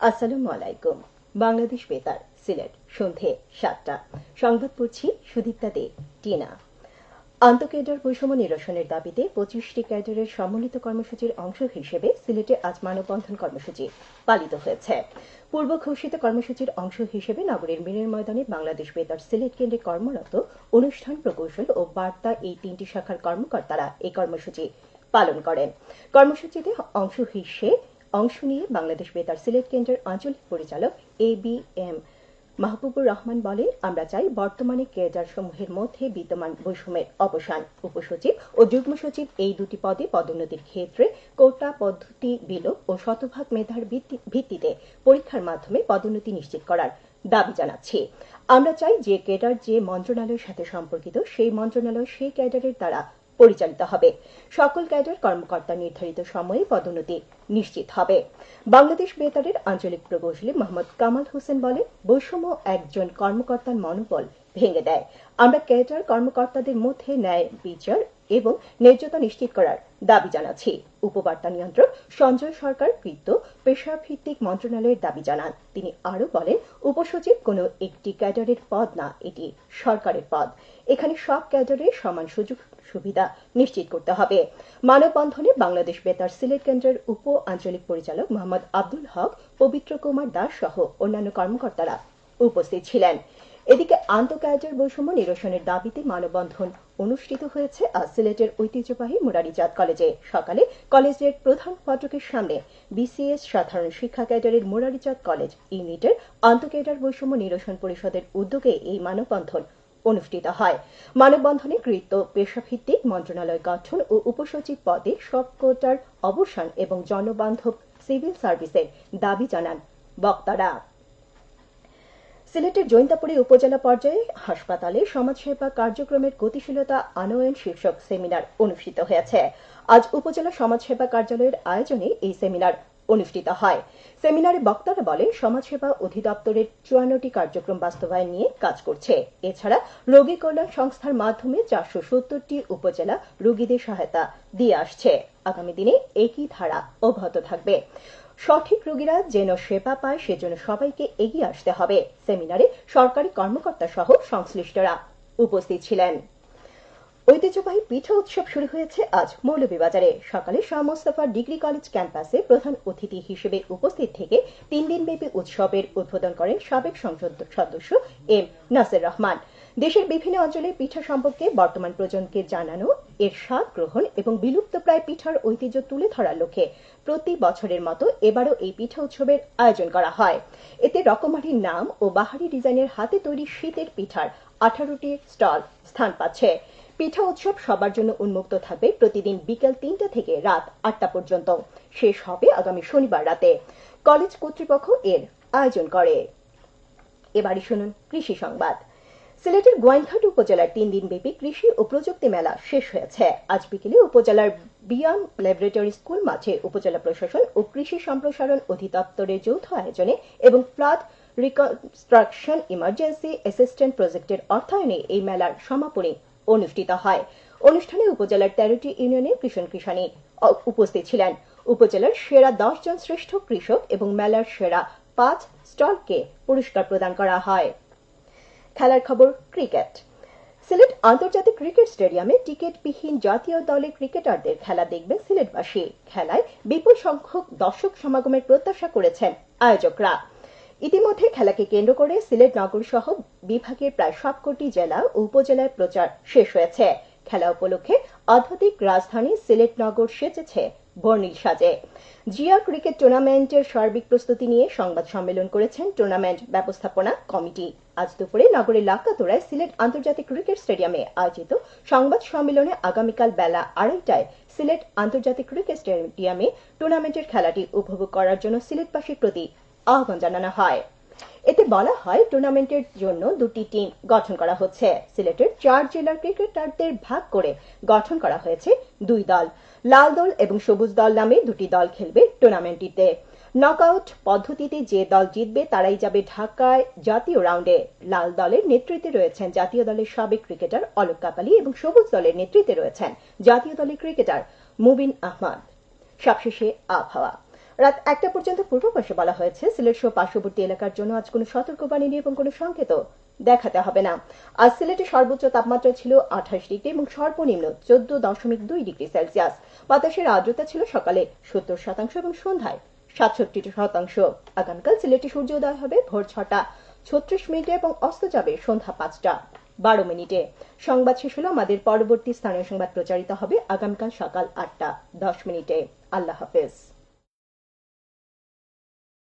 আসসালামু আলাইকুম। বাংলাদেশ বেতার, সিলেট, সন্ধে সাতটা। সংবাদ পড়ছি সুদীপ্তা দে, টিনা। আন্তঃক্যাডার বৈষম্য নিরসনের দাবিতে পঁচিশটি ক্যাডারের সমন্বিত কর্মসূচির অংশ হিসেবে সিলেটে আজ মানববন্ধন কর্মসূচি পালিত হয়েছে। পূর্ব ঘোষিত কর্মসূচির অংশ হিসেবে নগরীর মিরের ময়দানে বাংলাদেশ বেতার সিলেট কেন্দ্রে কর্মরত অনুষ্ঠান প্রকৌশল ও বার্তা এই তিনটি শাখার কর্মকর্তারা এই কর্মসূচি পালন করেন। কর্মসূচিতে অংশ হিসেবে অংশ নিয়ে বাংলাদেশ বেতার সিলেট কেন্দ্রের আঞ্চলিক পরিচালক A B M Mahbubur Rahman বলেন, আমরা চাই বর্তমানে কেডার সমূহের মধ্যে বিদ্যমান বৈষম্যের অবসান। উপসচিব ও যুগ্ম সচিব এই দুটি পদে পদোন্নতির ক্ষেত্রে কোটা পদ্ধতি বিলোপ ও শতভাগ মেধার ভিত্তিতে পরীক্ষার মাধ্যমে পদোন্নতি নিশ্চিত করার দাবি জানাচ্ছি। আমরা চাই যে ক্যাডার যে মন্ত্রণালয়ের সাথে সম্পর্কিত, সেই মন্ত্রণালয় সেই ক্যাডারের দ্বারা পরিচালিত হবে। সকল ক্যাডার কর্মকর্তা নির্ধারিত সময়ে পদোন্নতি নিশ্চিত হবে। বাংলাদেশ বেতারের আঞ্চলিক প্রকৌশলী মোহাম্মদ কামাল হোসেন বলেন, বৈষম্য একজন কর্মকর্তার মনোবল ভেঙে দেয়। আমরা ক্যাডার কর্মকর্তাদের মধ্যে ন্যায় বিচার এবং ন্যায্যতা নিশ্চিত করার দাবি জানাচ্ছি। উপবার্তা নিয়ন্ত্রক সঞ্জয় সরকার কৃত্য পেশাভিত্তিক মন্ত্রণালয়ের দাবি জানান। তিনি আরও বলেন, উপসচিব কোনো একটি ক্যাডারের পদ না, এটি সরকারের পদ। এখানে সব ক্যাডারের সমান সুযোগ সুবিধা নিশ্চিত করতে হবে। মানববন্ধনে বাংলাদেশ বেতার সিলেট কেন্দ্রের উপ আঞ্চলিক পরিচালক মোহাম্মদ আব্দুল হক, পবিত্র কুমার দাস সহ অন্যান্য কর্মকর্তারা উপস্থিত ছিলেন। এদিকে আন্তঃক্যাডার বৈষম্য নিরসনের দাবিতে মানববন্ধন অনুষ্ঠিত হয়েছে আজ সিলেটের ঐতিহ্যবাহী মুরারিজাত কলেজে। সকালে কলেজের প্রধান ফটকের সামনে বিসিএস সাধারণ শিক্ষা ক্যাডারের মুরারিজাত কলেজ ইউনিটের আন্তঃক্যাডার বৈষম্য নিরসন পরিষদের উদ্যোগে এই মানববন্ধন অনুষ্ঠিত হয়। মানববন্ধনে কৃত্য পেশাভিত্তিক মন্ত্রণালয় গঠন ও উপসচিব পদে সব কোটার অবসান এবং জনবান্ধব সিভিল সার্ভিসের দাবি জানান বক্তারা। সিলেটের জৈন্তাপুরে উপজেলা পর্যায়ে হাসপাতালে সমাজসেবা কার্যক্রমের গতিশীলতা আনয়ন শীর্ষক সেমিনার অনুষ্ঠিত হয়েছে। আজ উপজেলা সমাজসেবা কার্যালয়ের আয়োজনে এই সেমিনার অনুষ্ঠিত হয়। সেমিনারে বক্তারা বলেন, সমাজসেবা অধিদপ্তরের চুয়ান্নটি কার্যক্রম বাস্তবায়ন নিয়ে কাজ করছে। এছাড়া রোগী কল্যাণ সংস্থার মাধ্যমে চারশো সত্তরটি উপজেলা রোগীদের সহায়তা দিয়ে আসছে। আগামী দিনে একই ধারা অব্যাহত থাকবে। সঠিক রোগীরা যেন সেবা পায়, সেজন্য সবাইকে এগিয়ে আসতে হবে। সেমিনারে সরকারি কর্মকর্তা সহ সংশ্লিষ্টরা উপস্থিত ছিলেন। ঐতিহ্যবাহী পিঠা উৎসব শুরু হয়েছে আজ মৌলভীবাজারে। সকালে শাহ মোস্তফা ডিগ্রি কলেজ ক্যাম্পাসে প্রধান অতিথি হিসেবে উপস্থিত থেকে তিন দিনব্যাপী উৎসবের উদ্বোধন করেন সাবেক সংসদ সদস্য এম নাসির রহমান। দেশের বিভিন্ন অঞ্চলে পিঠা সম্পর্কে বর্তমান প্রজন্মকে জানানো, এর স্বাদ গ্রহণ এবং বিলুপ্তপ্রায় পিঠার ঐতিহ্য তুলে ধরার লক্ষ্যে প্রতি বছরের মতো এবারও এই পিঠা উৎসবের আয়োজন করা হয়। এতে রকমারির নাম ও বাহারি ডিজাইনের হাতে তৈরি শীতের পিঠার আঠারোটি স্টল স্থান পাচ্ছে। পিঠা উৎসব সবার জন্য উন্মুক্ত থাকবে প্রতিদিন বিকেল তিনটা থেকে রাত আটটা পর্যন্ত। শেষ হবে আগামী শনিবার রাতে। কলেজ কর্তৃপক্ষ এর আয়োজন করে। এবারই শুনুন কৃষি সংবাদ। সিলেটের গোয়াইনঘাট উপজেলার তিন দিন ব্যাপী কৃষি ও প্রযুক্তি মেলা শেষ হয়েছে। আজ বিকেলে উপজেলার বিয়াম ল্যাবরেটরি স্কুল মাঠে উপজেলা প্রশাসন ও কৃষি সম্প্রসারণ অধিদপ্তরের যৌথ আয়োজনে এবং ফ্লাড রিকনস্ট্রাকশন ইমার্জেন্সি অ্যাসিস্ট্যান্ট প্রজেক্টের অর্থায়নে এই মেলার সমাপনী অনুষ্ঠিত হয়। অনুষ্ঠানে উপজেলার তেরোটি ইউনিয়নের কৃষণ কৃষানি উপস্থিত ছিলেন। উপজেলার সেরা দশ জন শ্রেষ্ঠ কৃষক এবং মেলার সেরা পাঁচ স্টলকে পুরস্কার প্রদান করা হয়। খেলার খবর, ক্রিকেট। সিলেট আন্তর্জাতিক ক্রিকেট স্টেডিয়ামে টিকিটবিহীন জাতীয় দলের ক্রিকেটারদের খেলা দেখবে সিলেটবাসী। খেলায় বিপুল সংখ্যক দর্শক সমাগমের প্রত্যাশা করেছেন আয়োজকরা। ইতিমধ্যে খেলাকে কেন্দ্র করে সিলেট নগর সহ বিভাগের প্রায় সবকটি জেলা ও উপজেলায় প্রচার শেষ হয়েছে। খেলা উপলক্ষে আধ্যাত্মিক রাজধানী সিলেট নগর সেজেছে বর্ণিল সাজে। জিয়া ক্রিকেট টুর্নামেন্টের সার্বিক প্রস্তুতি নিয়ে সংবাদ সম্মেলন করেছেন টুর্নামেন্ট ব্যবস্থাপনা কমিটি। আজ দুপুরে নগরের লাক্কাতোড়ায় সিলেট আন্তর্জাতিক ক্রিকেট স্টেডিয়ামে আয়োজিত সংবাদ সম্মেলনে আগামীকাল বেলা আড়াইটায় সিলেট আন্তর্জাতিক ক্রিকেট স্টেডিয়ামে টুর্নামেন্টের খেলাটি উপভোগ করার জন্য সিলেটবাসীর প্রতি আহ্বান জানানো হয়। এতে বলা হয়, টুর্নামেন্টের জন্য দুটি টিম গঠন করা হচ্ছে। সিলেটের চার জেলার ক্রিকেটারদের ভাগ করে গঠন করা হয়েছে দুই দল। লাল দল এবং সবুজ দল নামে দুটি দল খেলবে টুর্নামেন্টটিতে। নকআউট পদ্ধতিতে যে দল জিতবে, তারাই যাবে ঢাকায় জাতীয় রাউন্ডে। লাল দলের নেতৃত্বে রয়েছেন জাতীয় দলের সাবেক ক্রিকেটার অলোক কাপালি এবং সবুজ দলের নেতৃত্বে রয়েছেন জাতীয় দলের ক্রিকেটার মুবিন আহমদ। সবশেষে আবহাওয়া। রাত একটা পর্যন্ত পূর্বাভাসে বলা হয়েছে, সিলেট সহ পার্শ্ববর্তী এলাকার জন্য আজ কোনো সতর্কবাণী নেই এবং কোনো সংকেত দেখাতে হবে না। আজ সিলেটে সর্বোচ্চ তাপমাত্রা ছিল আঠাশ ডিগ্রি এবং সর্বনিম্ন চোদ্দ দশমিক দুই ডিগ্রি সেলসিয়াস। বাতাসের আর্দ্রতা ছিল সকালে সত্তর শতাংশ এবং সন্ধ্যায় সাতষট্টি শতাংশ। আগামীকাল সিলেটে সূর্যোদয় হবে ভোর ছটা, ছত্রিশ মিনিটে এবং অস্ত যাবে সন্ধ্যা পাঁচটা, বারো মিনিটে। সংবাদ শেষ হলো আমাদের পরবর্তী স্থানীয় সংবাদ প্রচারিত হবে আগামীকাল সকাল আটটা দশ মিনিটে। আল্লাহ হাফেজ।